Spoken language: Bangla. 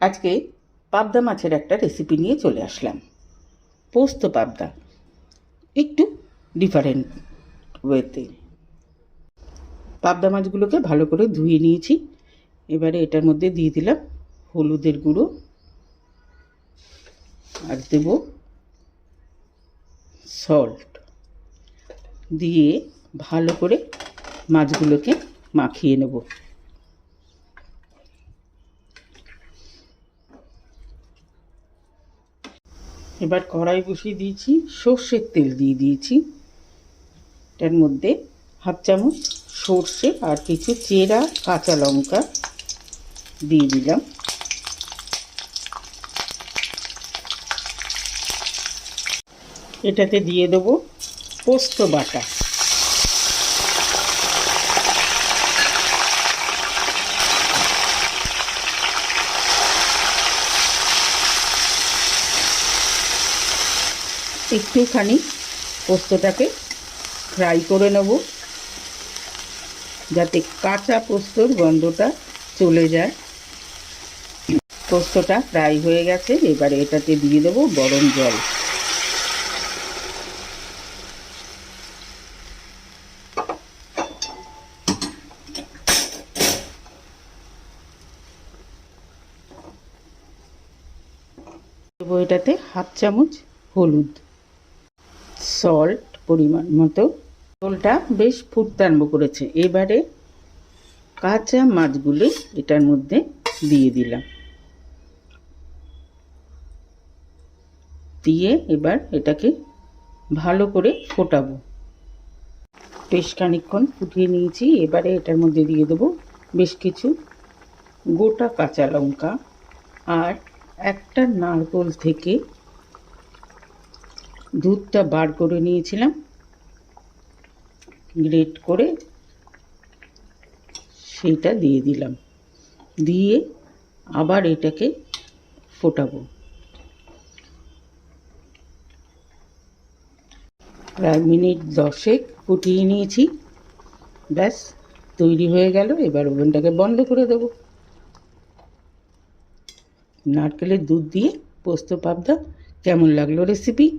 আজকে পাবদা মাছের একটা রেসিপি নিয়ে চলে আসলাম। পোস্ত পাবদা, একটু ডিফারেন্ট ওয়েতে পাবদা মাছগুলোকে ভালো করে ধুয়ে নিয়েছি। এবারে এটার মধ্যে দিয়ে দিলাম হলুদের গুঁড়ো। আর দেব সল্ট দিয়ে ভালো করে মাছগুলোকে মাখিয়ে নেব। এবার কড়াই বসিয়ে দিয়েছি সর্ষের তেল দিয়ে দিয়েছি। এটার মধ্যে হাফ চামচ সর্ষে আর কিছু চেরা কাঁচা লঙ্কা দিয়ে দিলাম। এটাতে দিয়ে দেবো পোস্ত বাটা। একটুখানি পোস্তটাকে ফ্রাই করে নেব, যাতে কাঁচা পোস্তর গন্ধটা চলে যায়। পোস্তটা ফ্রাই হয়ে গেছে, এবারে এটাতে দিয়ে দেবো গরম জল। এটাতে হাফ চামচ হলুদ। সল্ট পরিমাণ মতো। ঝোলটা বেশ ফুটতে আরম্ভ করেছে। এবারে কাঁচা মাছগুলো এটার মধ্যে দিয়ে দিলাম। দিয়ে এবার এটাকে ভালো করে ফোটাবো। বেশ খানিক্ষণ ফুটিয়ে নিয়েছি। এবারে এটার মধ্যে দিয়ে দেবো বেশ কিছু গোটা কাঁচা লঙ্কা আর একটা নারকোল থেকে দুধটা বার করে নিয়েছিলাম। গ্রেট করে সেইটা দিয়ে দিলাম। দিয়ে আবার এটাকে ফোটাবো। প্রায় মিনিট দশেক ফুটিয়ে নিয়েছি। ব্যাস, তৈরি হয়ে গেল। এবার ওভেনটাকে বন্ধ করে দেবো। নারকেলের দুধ দিয়ে পোস্ত পাবদা। কেমন লাগল রেসিপি?